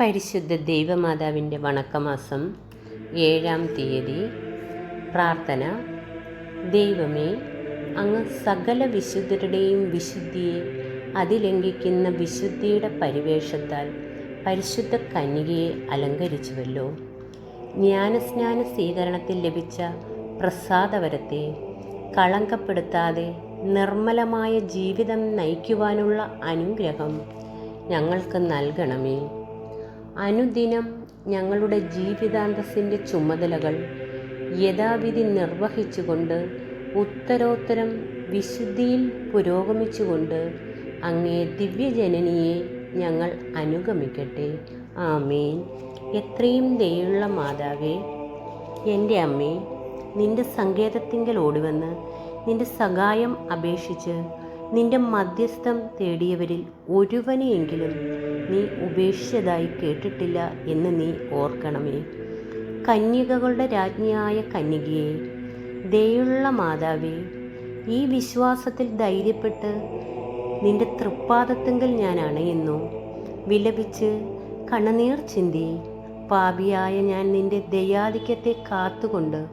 പരിശുദ്ധ ദൈവമാതാവിന്റെ വണക്കമാസം ഏഴാം തീയതി പ്രാർത്ഥന. ദൈവമേ അങ്ങ് സകല വിശുദ്ധരുടെയും വിശുദ്ധിയെ അതിലംഘിക്കുന്ന വിശുദ്ധിയുടെ പരിവേഷത്താൽ പരിശുദ്ധ കന്യകയെ അലങ്കരിച്ചുവല്ലോ. ജ്ഞാനസ്നാന സ്വീകരണത്തിൽ ലഭിച്ച പ്രസാദവരത്തെ കളങ്കപ്പെടുത്താതെ നിർമ്മലമായ ജീവിതം നയിക്കുവാനുള്ള അനുഗ്രഹം ഞങ്ങൾക്ക് നൽകണമേ. അനുദിനം ഞങ്ങളുടെ ജീവിതാന്തസ്സിന്റെ ചുമതലകൾ യഥാവിധി നിർവഹിച്ചുകൊണ്ട് ഉത്തരോത്തരം വിശുദ്ധിയിൽ പുരോഗമിച്ചുകൊണ്ട് അങ്ങേ ദിവ്യജനനിയെ ഞങ്ങൾ അനുഗമിക്കട്ടെ. ആമേൻ. എത്രയും ദയുള്ള മാതാവേ എന്റെ അമ്മേ നിന്റെ സങ്കേതത്തിങ്കൽ ഓടിവന്ന് നിന്റെ സഹായം അപേക്ഷിച്ച് നിന്റെ മധ്യസ്ഥം തേടിയവരിൽ ഒരുവനെയെങ്കിലും നീ ഉപേക്ഷിച്ചതായി കേട്ടിട്ടില്ല എന്ന് നീ ഓർക്കണമേ. കന്യകകളുടെ രാജ്ഞിയായ കന്യകയെ ദയുള്ള മാതാവേ ഈ വിശ്വാസത്തിൽ ധൈര്യപ്പെട്ട് നിന്റെ തൃപ്പാദത്തെങ്കിൽ ഞാൻ അണയുന്നു. വിലപിച്ച് കണ്ണുനീർ ചിന്തി പാപിയായ ഞാൻ നിന്റെ ദയാധിക്യത്തെ കാത്തുകൊണ്ട്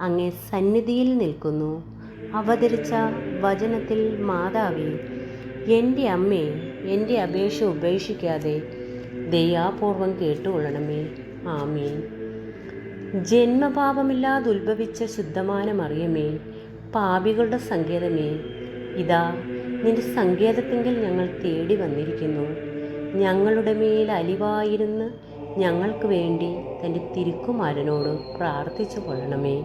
അങ്ങേ സന്നിധിയിൽ നിൽക്കുന്നു. അവതരിച്ച വചനത്തിൽ മാതാവി എന്റെ അമ്മേ എന്റെ അപേക്ഷ ഉപേക്ഷിക്കാതെ ദയാപൂർവം കേട്ടുകൊള്ളണമേ. ആമീൻ. ജന്മപാപമില്ലാതെ ഉത്ഭവിച്ച ശുദ്ധമാനം മറിയമേ പാപികളുടെ സങ്കേതമേ. ഇതാ നിന്റെ സങ്കേതത്തിങ്കിൽ ഞങ്ങൾ തേടി വന്നിരിക്കുന്നു. ഞങ്ങളുടെ മേൽ അലിവായിരുന്ന് ഞങ്ങൾക്ക് വേണ്ടി തന്റെ തിരുക്കുമാരനോട് പ്രാർത്ഥിച്ചു കൊള്ളണമേ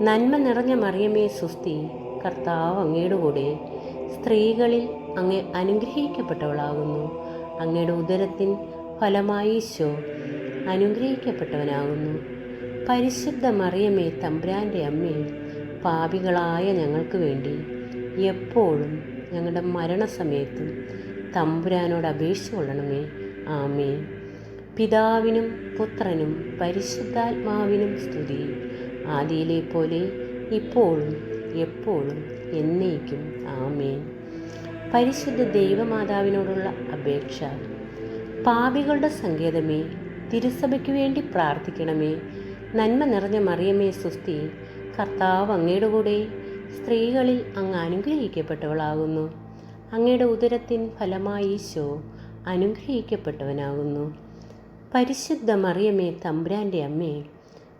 നന്മ നിറഞ്ഞ മറിയമേ സുസ്തി കർത്താവ് അങ്ങയുടെ കൂടെ. സ്ത്രീകളിൽ അങ്ങ് അനുഗ്രഹിക്കപ്പെട്ടവളാകുന്നു. അങ്ങയുടെ ഉദരത്തിൻ ഫലമായി ഈശോ അനുഗ്രഹിക്കപ്പെട്ടവനാകുന്നു. പരിശുദ്ധ മറിയമേ തമ്പ്രാന്റെ അമ്മേ പാപികളായ ഞങ്ങൾക്ക് വേണ്ടി എപ്പോഴും ഞങ്ങളുടെ മരണസമയത്തും തമ്പുരാനോട് അപേക്ഷ കൊള്ളണമേ. ആമേ പിതാവിനും പുത്രനും പരിശുദ്ധാത്മാവിനും സ്തുതി. ആദിയിലെ പോലെ ഇപ്പോഴും എപ്പോഴും എന്നേക്കും ആമേൻ. പരിശുദ്ധ ദൈവമാതാവിനോടുള്ള അപേക്ഷ. പാപികളുടെ സങ്കേതമേ തിരുസഭയ്ക്ക് വേണ്ടി പ്രാർത്ഥിക്കണമേ. നന്മ നിറഞ്ഞ മറിയമേ സുസ്തി കർത്താവ് അങ്ങയുടെ കൂടെ സ്ത്രീകളിൽ അങ്ങ് അനുഗ്രഹിക്കപ്പെട്ടവളാകുന്നു. അങ്ങയുടെ ഉദരത്തിൻ ഫലമായി ഈശോ അനുഗ്രഹിക്കപ്പെട്ടവനാകുന്നു. പരിശുദ്ധ മറിയമേ തമ്പുരാന്റെ അമ്മേ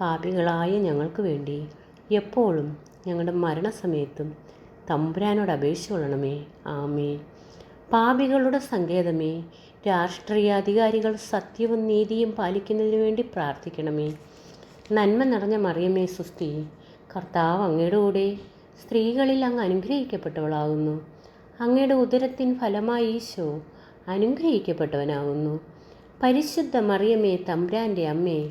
പാപികളായ ഞങ്ങൾക്ക് വേണ്ടി എപ്പോഴും ഞങ്ങളുടെ മരണസമയത്തും തമ്പുരാനോട് അപേക്ഷ കൊള്ളണമേ. ആമേ പാപികളുടെ സങ്കേതമേ രാഷ്ട്രീയാധികാരികൾ സത്യവും നീതിയും പാലിക്കുന്നതിന് വേണ്ടി പ്രാർത്ഥിക്കണമേ. നന്മ നിറഞ്ഞ മറിയമേ സുസ്തി കർത്താവ് അങ്ങയുടെ കൂടെ സ്ത്രീകളിൽ അങ്ങ് അനുഗ്രഹിക്കപ്പെട്ടവളാകുന്നു. അങ്ങയുടെ ഉദരത്തിൻ ഫലമായി ഈശോ അനുഗ്രഹിക്കപ്പെട്ടവനാകുന്നു. പരിശുദ്ധ മറിയമേ തമ്പ്രാന്റെ അമ്മേ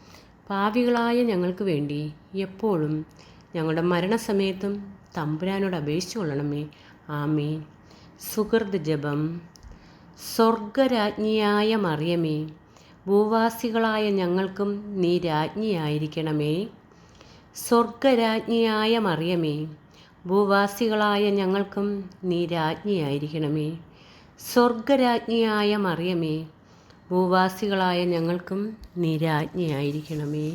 പാവികളായ ഞങ്ങൾക്ക് വേണ്ടി എപ്പോഴും ഞങ്ങളുടെ മരണസമയത്തും തമ്പുരാനോട് അപേക്ഷിച്ചു കൊള്ളണമേ. ആമേ സുഹൃത് ജപം. സ്വർഗരാജ്ഞിയായ മറിയമേ ഭൂവാസികളായ ഞങ്ങൾക്കും നീ രാജ്ഞിയായിരിക്കണമേ. സ്വർഗരാജ്ഞിയായ മറിയമേ ഭൂവാസികളായ ഞങ്ങൾക്കും നീ രാജ്ഞിയായിരിക്കണമേ. സ്വർഗരാജ്ഞിയായ മറിയമേ ഭൂവാസികളായ ഞങ്ങൾക്കും നീ രാജ്ഞിയായിരിക്കണമേ